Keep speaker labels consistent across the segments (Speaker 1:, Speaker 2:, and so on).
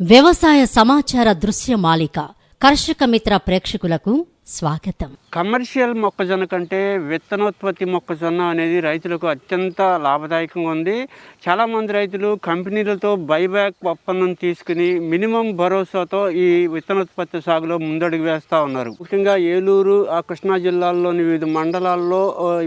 Speaker 1: వ్యవసాయ సమాచార దృశ్య మాలిక కర్షక మిత్ర ప్రేక్షకులకు స్వాగతం.
Speaker 2: కమర్షియల్ మొక్కజొన్న కంటే విత్తనోత్పత్తి మొక్కజొన్న అనేది రైతులకు అత్యంత లాభదాయకంగా ఉంది. చాలామంది రైతులు కంపెనీలతో బైబ్యాక్ ఒప్పందం తీసుకుని మినిమం భరోసాతో ఈ విత్తనోత్పత్తి సాగులో ముందడుగు వేస్తూ ఉన్నారు. ముఖ్యంగా ఏలూరు ఆ కృష్ణా జిల్లాల్లోని వివిధ మండలాల్లో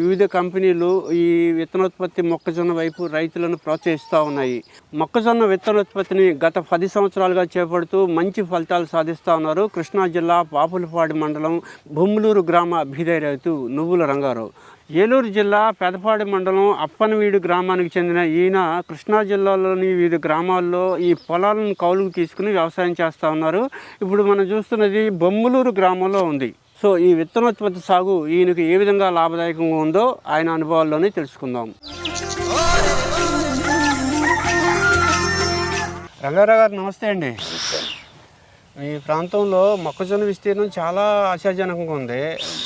Speaker 2: వివిధ కంపెనీలు ఈ విత్తనోత్పత్తి మొక్కజొన్న వైపు రైతులను ప్రోత్సహిస్తూ ఉన్నాయి. మొక్కజొన్న విత్తనోత్పత్తిని గత పది సంవత్సరాలుగా చేపడుతూ మంచి ఫలితాలు సాధిస్తూ ఉన్నారు. కృష్ణా జిల్లా పాపులపాడి మండలం బొమ్మలూరు గ్రామ అభ్యుదయ రైతు నువ్వుల రంగారావు. ఏలూరు జిల్లా పెదపాడి మండలం అప్పనవీడు గ్రామానికి చెందిన ఈయన కృష్ణా జిల్లాలోని వివిధ గ్రామాల్లో ఈ పొలాలను కౌలుకు తీసుకుని వ్యవసాయం చేస్తూ ఉన్నారు. ఇప్పుడు మనం చూస్తున్నది బొమ్మలూరు గ్రామంలో ఉంది. సో ఈ విత్తనోత్పత్తి సాగు ఈయనకు ఏ విధంగా లాభదాయకంగా ఉందో ఆయన అనుభవాల్లోనే తెలుసుకుందాం. రంగారావు గారు నమస్తే అండి. ఈ ప్రాంతంలో మొక్కజొన్న విస్తీర్ణం చాలా ఆశాజనకంగా ఉంది.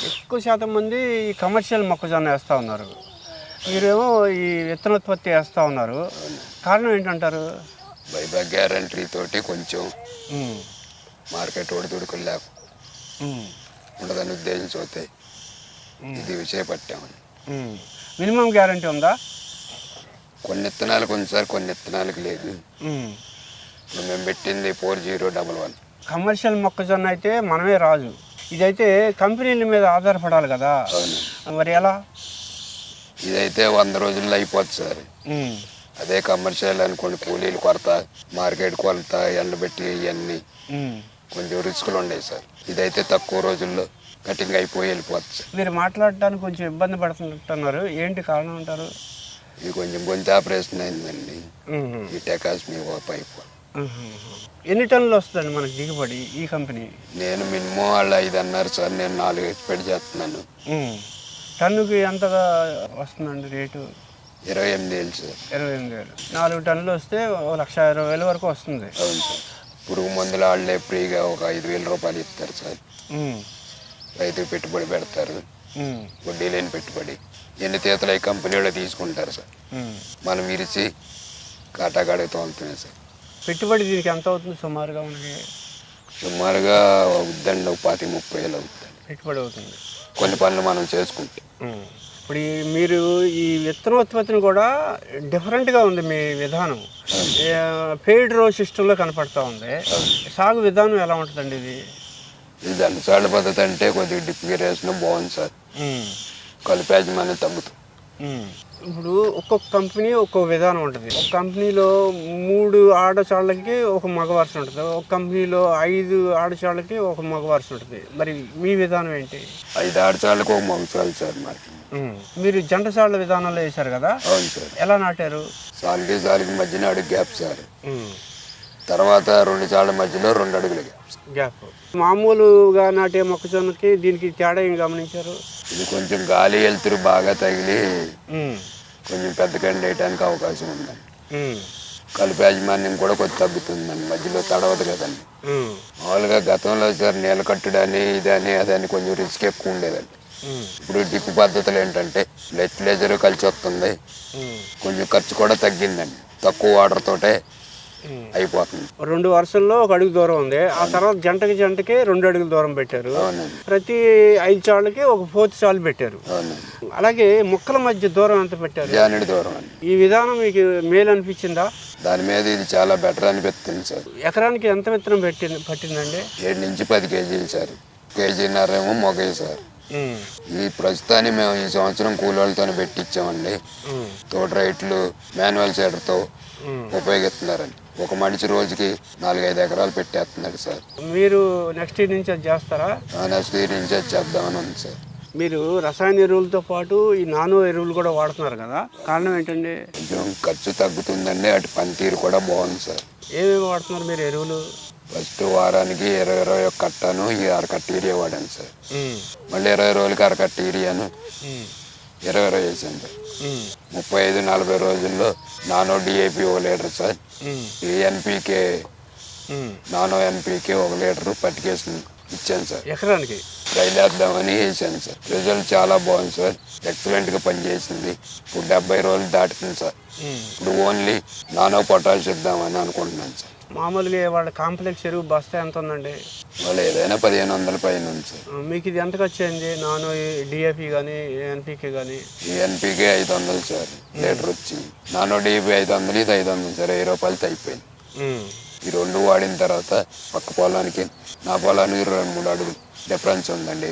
Speaker 2: ఎక్కువ శాతం మంది ఈ కమర్షియల్ మొక్కజొన్న వేస్తూ ఉన్నారు. మీరేమో ఈ విత్తనోత్పత్తి వేస్తూ ఉన్నారు. కారణం ఏంటంటారు?
Speaker 3: బైబ్యాక్ గ్యారంటీ తోటి కొంచెం మార్కెట్ ఒడిదుడుకులు లేక ఉండదని ఉద్దేశించి ఇది
Speaker 2: ఉమ్. మినిమం గ్యారంటీ ఉందా?
Speaker 3: కొన్ని ఇత్తనాలు కొన్నిసారి కొన్ని ఇత్తనాలకు లేదు. ఇప్పుడు మేము పెట్టింది four zero double one.
Speaker 2: Commercial మొక్కజొన్న అయితే మనమే రాజు. ఇదైతే కంపెనీల మీద ఆధారపడాలి కదా. మరి ఎలా?
Speaker 3: ఇదైతే వంద రోజుల్లో అయిపోతుంది సార్. అదే కమర్షియల్ అనుకోండి కూలీలు కొరత మార్కెట్ కొరత ఎండబెట్టి ఇవన్నీ. కొంచెం రిస్కులు ఉన్నాయి సార్. ఇదైతే తక్కువ రోజుల్లో కటింగ్ అయిపోయి వెళ్ళిపోతుంది సార్.
Speaker 2: మీరు మాట్లాడటానికి కొంచెం ఇబ్బంది పడుతున్నట్టున్నారు. ఏంటి కారణం అంటారు?
Speaker 3: ఇది కొంచెం గొంతు ఆపరేషన్ అయిందండి. ఈ టెకాస్ మీ పైపు.
Speaker 2: ఎన్ని టన్నులు వస్తుందండి మనకి దిగుబడి ఈ కంపెనీ?
Speaker 3: నేను మినిమం వాళ్ళు ఐదు అన్నారు సార్ నేను నాలుగు ఎక్స్పెక్ట్ చేస్తున్నాను.
Speaker 2: టన్నుకి ఎంతగా వస్తుందండి రేటు?
Speaker 3: ఇరవై ఎనిమిది వేలు సార్.
Speaker 2: ఇరవై ఎనిమిది వేలు. నాలుగు టన్నులు వస్తే ఓ లక్ష ఇరవై వేల వరకు వస్తుంది.
Speaker 3: అవును సార్. పురుగు మందులు వాళ్ళే ఫ్రీగా ఒక ఐదు వేల రూపాయలు ఇస్తారు సార్. రైతుకు పెట్టుబడి పెడతారు. వడ్డీ లేని పెట్టుబడి. ఎన్ని తీతలు ఈ కంపెనీలో తీసుకుంటారు సార్. మనం విరిచి కాటాకాడికి తోలుతున్నాయి సార్.
Speaker 2: పెట్టుబడి దీనికి ఎంత అవుతుంది? సుమారుగా మనకి
Speaker 3: సుమారుగా అవుద్దండి ఒక పాతి ముప్పై వేలు అవుతుంది
Speaker 2: పెట్టుబడి అవుతుంది.
Speaker 3: కొన్ని పనులు మనం చేసుకుంటే.
Speaker 2: ఇప్పుడు ఈ మీరు ఈ విత్తనోత్పత్తిని కూడా డిఫరెంట్గా ఉంది మీ విధానం. పెయిడ్ రో సిస్టంలో కనపడతా ఉంది. సాగు విధానం ఎలా ఉంటుందండి ఇది?
Speaker 3: ఇది దండసాల పద్ధతి అంటే కొద్దిగా డిప్లికేషన్ బాగుంది సార్.
Speaker 2: ఉమ్.
Speaker 3: కలిపేజమాన్యం తగ్గుతుంది.
Speaker 2: ఇప్పుడు ఒక్కొక్క కంపెనీ ఒక్కొక్క విధానం ఉంటుంది. ఒక కంపెనీలో మూడు ఆడచాళ్ళకి ఒక మగ వరుస ఉంటుంది. ఒక కంపెనీలో ఐదు ఆడచాళ్ళకి ఒక మగ వరుస ఉంటుంది. మరి మీ విధానం ఏంటి?
Speaker 3: ఐదు ఆడచాళ్ళకు ఒక మొగసాలు సార్ మరి.
Speaker 2: మీరు జంటసాళ్ళ విధానంలో వేశారు కదా?
Speaker 3: అవును సార్.
Speaker 2: ఎలా నాటారు?
Speaker 3: సాలుకి సాలుకి మధ్యన అడుగు గ్యాప్ సార్. తర్వాత రెండు చాళ్ళ మధ్యలో రెండు అడుగులు గ్యాప్.
Speaker 2: గ్యాప్. మామూలుగా నాటే మొక్కజొన్నకి దీనికి తేడా ఏం గమనించారు?
Speaker 3: ఇది కొంచెం గాలి వెళ్తురు బాగా తగిలి. కొంచెం పెద్ద కండి వేయడానికి అవకాశం ఉందండి. కలుపు యాజమాన్యం కూడా కొద్ది తగ్గుతుందండి మధ్యలో తడవదు కదండి. మామూలుగా గతంలో సార్ నీళ్ళ కట్టుడని ఇదని అదని కొంచెం రిస్క్ ఎక్కువ ఉండేదండి. ఇప్పుడు డిప్ పద్ధతులు ఏంటంటే లెచ్లేజర్ కలిసి వస్తుంది. కొంచెం ఖర్చు కూడా తగ్గిందండి తక్కువ వాటర్ తోటే. అయిపోతుంది.
Speaker 2: రెండు వరుసల్లో ఒక అడుగు దూరం ఉంది. ఆ తర్వాత జంటకి జంటకి రెండు అడుగుల దూరం పెట్టారు. ప్రతి ఐదు చాళ్ళకి ఒక ఫోర్త్ చాలు పెట్టారు. అలాగే మొక్కల మధ్య దూరం ఎంత పెట్టారు?
Speaker 3: దూరం
Speaker 2: ఈ విధానం మీకు మేలు అనిపించిందా?
Speaker 3: దాని మీద ఇది చాలా బెటర్ అనిపిస్తుంది సార్.
Speaker 2: ఎకరానికి ఎంత విత్తనం పెట్టింది పట్టిందండి?
Speaker 3: ఏడు నుంచి పది కేజీలు సార్. కేజీన్నర ఏమో మొగయి సార్. ఈ ప్రస్తుతాన్ని మేము ఈ సంవత్సరం కూలోళ్ళతోనే పెట్టించామండి. తోట రైట్లు మాన్యువల్ సీడర్తో
Speaker 2: ఉమ్.
Speaker 3: ఉపయోగిస్తున్నారండి. ఒక మనిషి రోజుకి నాలుగైదు ఎకరాలు పెట్టేస్తున్నాడు సార్.
Speaker 2: మీరు నెక్స్ట్ ఇయర్ నుంచి అది చేస్తారా?
Speaker 3: నెక్స్ట్ ఇయర్ నుంచి అది చేద్దామని ఉంది సార్.
Speaker 2: మీరు రసాయన ఎరువులతో పాటు ఈ నానో ఎరువులు కూడా వాడుతున్నారు కదా. కారణం ఏంటండి?
Speaker 3: కొంచెం ఖర్చు తగ్గుతుందండి అటు పనితీరు కూడా బాగుంది సార్.
Speaker 2: ఏమేమి వాడుతున్నారు మీరు ఎరువులు?
Speaker 3: ఫస్ట్ వారానికి ఇరవై ఇరవై ఒక కట్టను ఈ అరకట్ట ఏరియా వాడాను సార్. మళ్ళీ ఇరవై రోజులకి అరకట్ట ఏరియాను
Speaker 2: ఉమ్.
Speaker 3: ఇరవై ఇరవై వేసాను సార్. ముప్పై ఐదు నలభై రోజుల్లో నానో డిఏపి ఒక litre sir. NPK. Nano NPK ఒక లీటర్ పట్టుకేసి ఇచ్చాను సార్.
Speaker 2: ఎకరానికి?
Speaker 3: రైలేద్దామని వేసాను సార్. రిజల్ట్ చాలా బాగుంది సార్. ఎక్సలెంట్గా పనిచేసింది. ఇప్పుడు డెబ్బై రోజులు దాటుతుంది సార్. ఇప్పుడు ఓన్లీ నానో పొటాష్ ఇద్దామని అనుకుంటున్నాను సార్.
Speaker 2: మామూలుగా వాళ్ళ కాంప్లెక్స్ ఎరువు బస్తా ఎంత ఉందండి?
Speaker 3: వాళ్ళు ఏదైనా పదిహేను వందల పైన ఉంది
Speaker 2: మీకు ఇది ఎంతకు వచ్చింది నాను డిఏపి కానీ ఎన్పికే కానీ
Speaker 3: ఎన్పీకే ఐదు వందలు సార్ లీటర్ వచ్చింది. నానో డీపీ ఐదు వందలు ఇది ఐదు వందలు సార్ వెయ్యి రూపాయలతో అయిపోయింది ఈ రెండు వాడిన తర్వాత పక్క పొలానికి నా పొలానికి రెండు మూడు అడుగులు డిఫరెన్స్ ఉందండి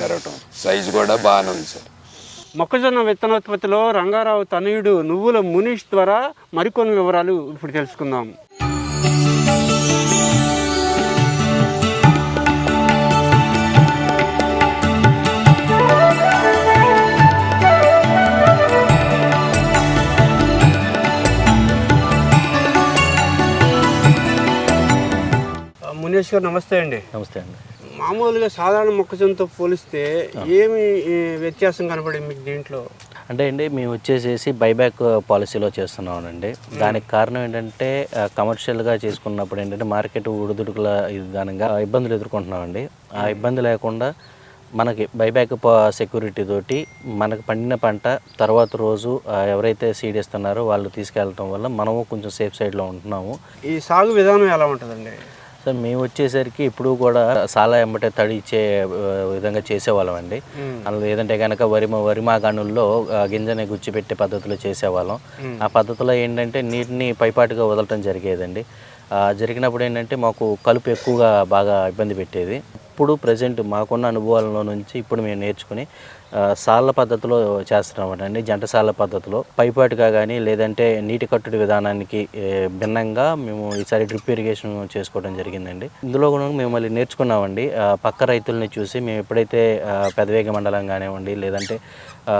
Speaker 3: పెరగటం. సైజు కూడా బాగానే ఉంది సార్.
Speaker 2: మొక్కజొన్న విత్తనోత్పత్తిలో రంగారావు తనయుడు నువ్వుల మునీష్ ద్వారా మరికొన్ని వివరాలు ఇప్పుడు తెలుసుకుందాం. ఆ, మునీష్ గారు నమస్తే అండి.
Speaker 4: నమస్తే అండి.
Speaker 2: మామూలుగా సాధారణ మొక్కజొన్నతో పోలిస్తే ఏమి వ్యత్యాసం కనపడింది మీకు దీంట్లో?
Speaker 4: అంటే అండి మేము వచ్చేసేసి బైబ్యాక్ పాలసీలో చేస్తున్నామండి. దానికి కారణం ఏంటంటే కమర్షియల్గా చేసుకున్నప్పుడు ఏంటంటే మార్కెట్ ఉడుదుడుకుల విధానంగా ఇబ్బందులు ఎదుర్కొంటున్నామండి. ఆ ఇబ్బంది లేకుండా మనకి బైబ్యాక్ సెక్యూరిటీ తోటి మనకు పండిన పంట తర్వాత రోజు ఎవరైతే సీడ్ ఇస్తున్నారో వాళ్ళు తీసుకెళ్ళటం వల్ల మనము కొంచెం సేఫ్ సైడ్లో ఉంటున్నాము.
Speaker 2: ఈ సాగు విధానం ఎలా ఉంటుందండి?
Speaker 4: సార్ మేము వచ్చేసరికి ఇప్పుడు కూడా సాలా ఎంబటే తడి ఇచ్చే ఆ, విధంగా చేసేవాళ్ళం అండి. అందులో ఏదంటే కనుక వరి వరి మాగాణుల్లో ఆ, గింజని గుచ్చిపెట్టే పద్ధతిలో చేసేవాళ్ళం. ఆ పద్ధతిలో ఏంటంటే నీటిని పైపాటుగా వదలటం జరిగేదండి. జరిగినప్పుడు ఏంటంటే మాకు కలుపు ఎక్కువగా బాగా ఇబ్బంది పెట్టేది. ఇప్పుడు ప్రజెంట్ మాకున్న అనుభవాలలో నుంచి ఇప్పుడు మేము నేర్చుకుని సాళ్ళ పద్ధతిలో చేస్తున్నాం అండి. జంట సాళ్ళ పద్ధతిలో. పైపాటుగా కానీ లేదంటే నీటి కట్టుడి విధానానికి భిన్నంగా మేము ఈసారి డ్రిప్ ఇరిగేషన్ చేసుకోవడం జరిగిందండి. ఇందులో కూడా మేము మళ్ళీ నేర్చుకున్నామండి. పక్క రైతుల్ని చూసి మేము ఎప్పుడైతే పెదవేగ మండలం కానివ్వండి లేదంటే ఆ,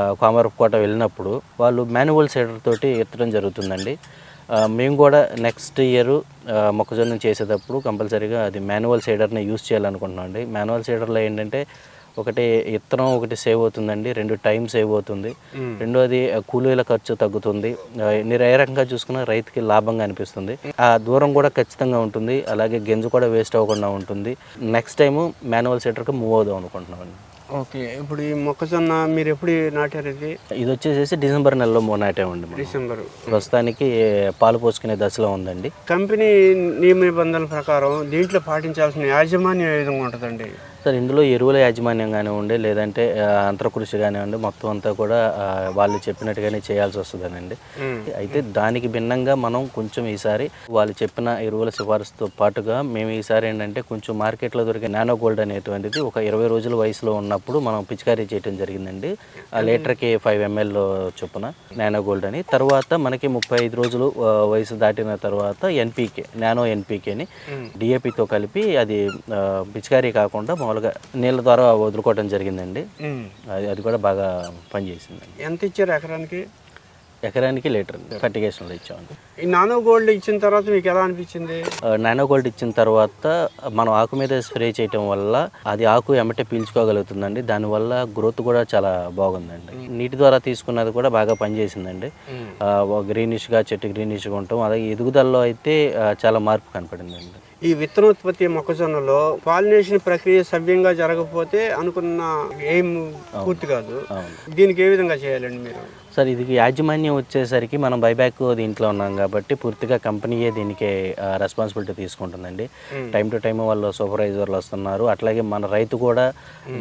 Speaker 4: వెళ్ళినప్పుడు వాళ్ళు మాన్యువల్ సైడర్ తోటి ఎత్తడం జరుగుతుందండి. మేము కూడా నెక్స్ట్ ఇయర్ మొక్కజొన్న చేసేటప్పుడు కంపల్సరీగా అది మాన్యువల్ సైడర్ని యూస్ చేయాలనుకుంటున్నాం అండి మాన్యువల్ సైడర్లో ఏంటంటే ఒకటి ఇత్తనం ఒకటి సేవ్ అవుతుందండి రెండు టైం సేవ్ అవుతుంది. రెండోది కూలీల ఖర్చు తగ్గుతుంది. మీరు ఏ రకంగా చూసుకున్నా రైతుకి లాభంగా అనిపిస్తుంది. ఆ దూరం కూడా ఖచ్చితంగా ఉంటుంది. అలాగే గింజ కూడా వేస్ట్ అవ్వకుండా ఉంటుంది. నెక్స్ట్ టైం మాన్యువల్ సైడర్కి మూవ్ అవుదాం అనుకుంటున్నాం అండి
Speaker 2: ఓకే ఇప్పుడు ఈ మొక్కజొన్న మీరు ఎప్పుడు నాటారు ఇది
Speaker 4: ఇది వచ్చేసేసి డిసెంబర్ నెలలో నాటామండి మనం.
Speaker 2: డిసెంబర్.
Speaker 4: ప్రస్తుతానికి పాలు పోసుకునే దశలో ఉందండి.
Speaker 2: కంపెనీ నియమ నిబంధనల ప్రకారం దీంట్లో పాటించాల్సిన యాజమాన్యం ఏ విధంగా ఉంటుందండి?
Speaker 4: సార్ ఇందులో ఎరువుల యాజమాన్యం కానివ్వండి లేదంటే అంతరకృషి కానివ్వండి మొత్తం అంతా కూడా వాళ్ళు చెప్పినట్టుగానే చేయాల్సి వస్తుందనండి అయితే దానికి భిన్నంగా మనం కొంచెం ఈసారి వాళ్ళు చెప్పిన ఎరువుల సిఫారసుతో పాటుగా మేము ఈసారి ఏంటంటే కొంచెం మార్కెట్లో దొరికే నానో గోల్డ్ అనేటువంటిది ఒక ఇరవై రోజుల వయసులో ఉన్నప్పుడు మనం పిచికారీ చేయడం జరిగిందండి. ఆ లీటర్కి ఫైవ్ ఎంఎల్ చొప్పున నానో గోల్డ్ అని. తర్వాత మనకి ముప్పై ఐదు రోజులు వయసు దాటిన తర్వాత ఎన్పీకే నానో ఎన్పీకేని డిఏపితో కలిపి అది పిచికారీ కాకుండా మామూలుగా నీళ్ళ ద్వారా వదులుకోవడం జరిగిందండి. అది అది కూడా బాగా పనిచేసిందండి.
Speaker 2: ఎంత ఇచ్చారు ఎకరానికి?
Speaker 4: ఎకరానికి లీటర్ ఫర్టిగేషన్లో ఇచ్చామండి.
Speaker 2: ఈ నానో గోల్డ్ ఇచ్చిన తర్వాత మీకు ఎలా అనిపించింది?
Speaker 4: నానో గోల్డ్ ఇచ్చిన తర్వాత మనం ఆకు మీద స్ప్రే చేయటం వల్ల అది ఆకు ఎమ్మటే పీల్చుకోగలుగుతుందండి. దానివల్ల గ్రోత్ కూడా చాలా బాగుందండి. నీటి ద్వారా తీసుకున్నది కూడా బాగా పనిచేసిందండి. గ్రీనిష్గా చెట్టు గ్రీనిష్గా ఉంటాం. అలాగే ఎదుగుదలలో అయితే చాలా మార్పు కనపడిందండి.
Speaker 2: ఈ విత్తనోత్పత్తి మొక్కజొన్నలో పాలినేషన్ ప్రక్రియ సవ్యంగా జరగకపోతే అనుకున్న ఎయిమ్ పూర్తి కాదు. దీనికి ఏ విధంగా చేయాలండి మీరు?
Speaker 4: సార్ ఇది యాజమాన్యం వచ్చేసరికి మనం బైబ్యాక్ దీంట్లో ఉన్నాం కాబట్టి పూర్తిగా కంపెనీయే దీనికి రెస్పాన్సిబిలిటీ తీసుకుంటుందండి. టైం టు టైం వాళ్ళు సూపర్వైజర్లు వస్తున్నారు. అట్లాగే మన రైతు కూడా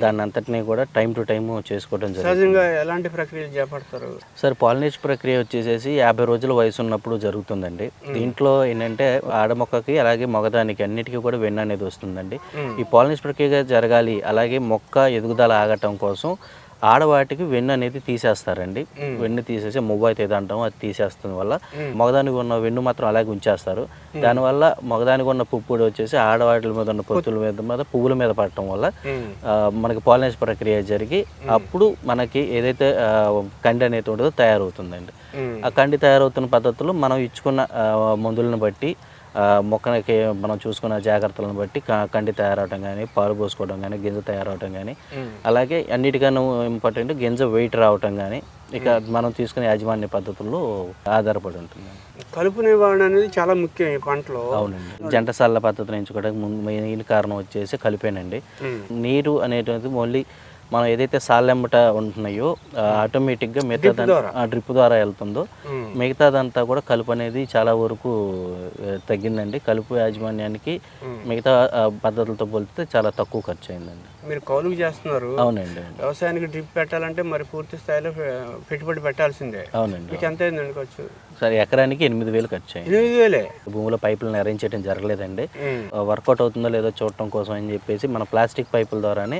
Speaker 4: దాన్ని అంతటినీ కూడా టైం టు టైం చేసుకోవడం జరుగుతుంది.
Speaker 2: ఎలాంటి ప్రక్రియలు చేపడతారు?
Speaker 4: సార్ పాలినేషన్ ప్రక్రియ వచ్చేసేసి యాభై రోజుల వయసు ఉన్నప్పుడు జరుగుతుందండి. దీంట్లో ఏంటంటే ఆడమొక్కకి అలాగే మగదానికి అన్నిటికీ కూడా వెన్న అనేది వస్తుందండి. ఈ పాలినేషన్ ప్రక్రియ జరగాలి అలాగే మొక్క ఎదుగుదల ఆగటం కోసం ఆడవాటికి వెన్ను అనేది తీసేస్తారండి. వెన్ను తీసేసి మువ్వ అయితే ఏదో అంటాం అది తీసేస్తుంది వల్ల మగదానికి ఉన్న వెన్ను మాత్రం అలాగే ఉంచేస్తారు. దానివల్ల మగదానికి ఉన్న పుప్పుడు వచ్చేసి ఆడవాటి మీద ఉన్న పొత్తుల మీద మీద పువ్వుల మీద పడటం వల్ల మనకి పాలినేషన్ ప్రక్రియ జరిగి అప్పుడు మనకి ఏదైతే కండి అనేది ఉంటుందో తయారవుతుందండి. ఆ కండి తయారవుతున్న పద్ధతులు మనం ఇచ్చుకున్న మందులను బట్టి మొక్కకి మనం చూసుకున్న జాగ్రత్తలను బట్టి కండి తయారవటం కానీ పాలు పోసుకోవడం కానీ గింజ తయారవటం కానీ అలాగే అన్నిటికన్నా ఇంపార్టెంట్ గింజ వెయిట్ రావటం కానీ ఇక మనం తీసుకునే యాజమాన్య పద్ధతుల్లో ఆధారపడి ఉంటుంది.
Speaker 2: కలుపు నివారణ అనేది చాలా ముఖ్యం ఈ పంటలో.
Speaker 4: అవునండి. జంట సాళ్ళ పద్ధతిని ఎంచుకోవడానికి ముందు మెయిన్ కారణం వచ్చేసి కలిపేనండి. నీరు అనేటువంటిది ఓన్లీ మనం ఏదైతే సాలెంబట ఉంటున్నాయో ఆటోమేటిక్గా మిగతా? డ్రిప్ ద్వారా? వెళ్తుందో.
Speaker 2: ఉమ్.
Speaker 4: మిగతాదంతా కూడా కలుపు అనేది చాలా వరకు తగ్గిందండి. కలుపు యాజమాన్యానికి మిగతా ఆ, పద్ధతులతో పోలిస్తే చాలా తక్కువ ఖర్చు అయిందండి
Speaker 2: మీరు కౌలుకు చేస్తున్నారు.
Speaker 4: అవునండి
Speaker 2: వ్యవసాయానికి డ్రిప్ పెట్టాలంటే మరి పూర్తి స్థాయిలో పెట్టుబడి పెట్టాల్సిందే.
Speaker 4: అవునండి
Speaker 2: మీకు ఎంత అయింది అనుకోవచ్చు
Speaker 4: సరే ఎకరానికి ఎనిమిది వేలు ఖర్చు అయింది
Speaker 2: ఎనిమిది వేలే?
Speaker 4: భూమిలో పైపులను అరేంజ్ చేయడం జరగలేదండి. వర్కౌట్ అవుతుందో లేదో చూడటం కోసం అని చెప్పేసి మన ప్లాస్టిక్ పైపుల ద్వారానే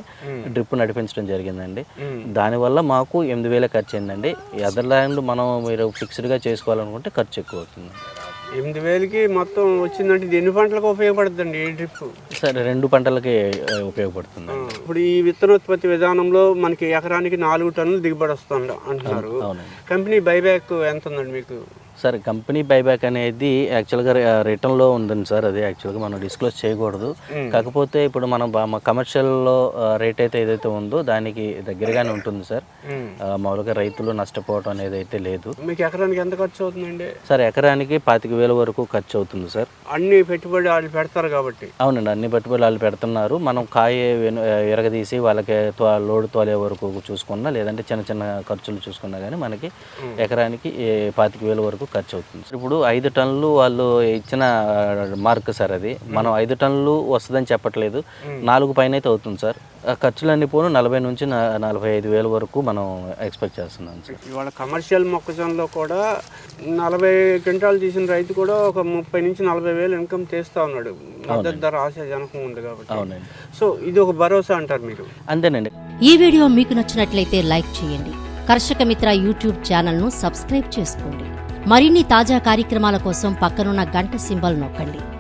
Speaker 4: డ్రిప్ నడిపించడం జరిగిందండి. దానివల్ల మాకు ఎనిమిది వేల ఖర్చు అయిందండి. అదర్ ల్యాండ్ మనం మీరు ఫిక్స్డ్గా చేసుకోవాలనుకుంటే ఖర్చు ఎక్కువ అవుతుంది.
Speaker 2: ఎనిమిది వేలకి మొత్తం వచ్చిందంటే ఇది ఎన్ని పంటలకు ఉపయోగపడుతుందండి ఈ డ్రిప్?
Speaker 4: సరే రెండు పంటలకి ఉపయోగపడుతుంది
Speaker 2: ఇప్పుడు ఈ విత్తనోత్పత్తి విధానంలో మనకి ఎకరానికి నాలుగు టన్నులు దిగుబడి వస్తుంది అంటున్నారు. కంపెనీ బైబ్యాక్ ఎంత ఉందండి మీకు?
Speaker 4: సార్ కంపెనీ బైబ్యాక్ అనేది యాక్చువల్గా రిటర్న్లో ఉందండి సార్. అది యాక్చువల్గా మనం డిస్క్లోజ్ చేయకూడదు. కాకపోతే ఇప్పుడు మనం కమర్షియల్లో రేట్ అయితే ఏదైతే ఉందో దానికి దగ్గరగానే ఉంటుంది సార్. మామూలుగా రైతులు నష్టపోవడం అనేది అయితే లేదు.
Speaker 2: మీకు ఎకరానికి ఎంత ఖర్చు అవుతుందండి?
Speaker 4: సార్ ఎకరానికి పాతిక వేల వరకు ఖర్చు అవుతుంది సార్.
Speaker 2: అన్ని పెట్టుబడి వాళ్ళు పెడతారు కాబట్టి.
Speaker 4: అవునండి అన్ని పెట్టుబడులు వాళ్ళు పెడుతున్నారు. మనం కాయ ఎరగదీసి వాళ్ళకి లోడ్ తోలే వరకు చూసుకున్నా లేదంటే చిన్న చిన్న ఖర్చులు చూసుకున్నా కానీ మనకి ఎకరానికి పాతిక వేల వరకు ఖర్చు అవుతుంది ఇప్పుడు ఐదు టన్నులు వాళ్ళు ఇచ్చిన మార్క్ సార్ అది. మనం ఐదు టన్నులు వస్తుందని చెప్పట్లేదు. నాలుగు పైన అయితే అవుతుంది సార్. ఖర్చులన్నీ పోను నలభై నుంచి నలభై ఐదు వేల వరకు మనం ఎక్స్పెక్ట్ చేస్తున్నాం సార్.
Speaker 2: ఇవాళ కమర్షియల్ మొక్కజొన్నలో కూడా నలభై క్వింటాలు తీసిన రైతు కూడా ఒక ముప్పై నుంచి నలభై వేలు ఇన్కమ్ తీస్తా ఉన్నాడు. మద్దతు ధర ఆశాజనకం ఉంది కాబట్టి.
Speaker 4: అవునండి.
Speaker 2: సో ఇది ఒక భరోసా అంటారు మీరు?
Speaker 4: అంతేనండి.
Speaker 1: ఈ వీడియో మీకు నచ్చినట్లయితే లైక్ చేయండి. కర్షక మిత్ర యూట్యూబ్ ఛానల్ను సబ్స్క్రైబ్ చేసుకోండి. మరిన్ని తాజా కార్యక్రమాల కోసం పక్కనున్న గంట సింబల్ నొక్కండి.